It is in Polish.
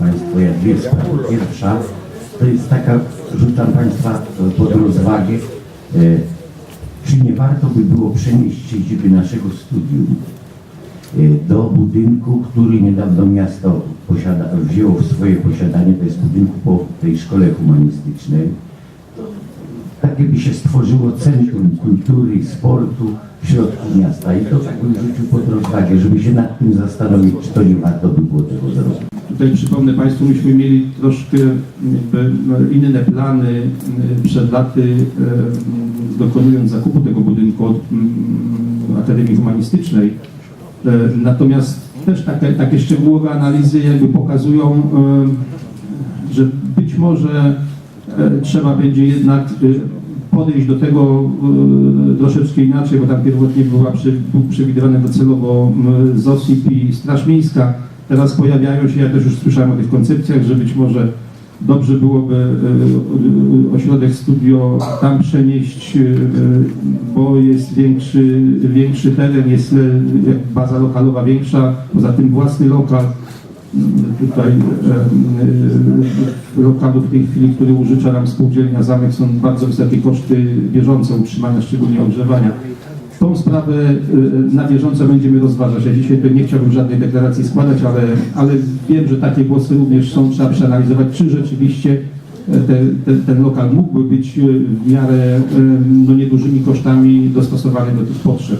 Państwo, ja dwie sprawy. Pierwsza to jest taka, rzucam Państwa pod rozwagę, e, czy nie warto by było przenieść siedzibę naszego studium e, do budynku, który niedawno miasto posiada, wzięło w swoje posiadanie, to jest budynku po tej szkole humanistycznej. To takie by się stworzyło centrum kultury i sportu w środku miasta i to tak bym rzucił pod rozwagę, żeby się nad tym zastanowić, czy to nie warto by było tego zrobić. Tutaj przypomnę Państwu, myśmy mieli troszkę jakby no, inne plany y, przed laty, y, dokonując zakupu tego budynku od mm, Akademii Humanistycznej. Y, Natomiast też takie, takie szczegółowe analizy jakby pokazują, że być może trzeba będzie jednak y, podejść do tego y, troszeczkę inaczej, bo tam pierwotnie była przy, był przewidywany docelowo ZOSIP i Straż Miejska. Teraz pojawiają się, ja też już słyszałem o tych koncepcjach, że być może dobrze byłoby y, ośrodek studio tam przenieść, bo jest większy, większy teren, jest baza lokalowa większa, poza tym własny lokal. Tutaj e, e, lokalu w tej chwili, który użycza nam spółdzielnia Zamek są bardzo wysokie koszty bieżące utrzymania, szczególnie ogrzewania. Tą sprawę e, na bieżąco będziemy rozważać. Ja dzisiaj nie chciałbym żadnej deklaracji składać, ale, ale wiem, że takie głosy również są. Trzeba przeanalizować, czy rzeczywiście e, te, te, ten lokal mógłby być e, w miarę e, no, niedużymi kosztami dostosowany do tych potrzeb.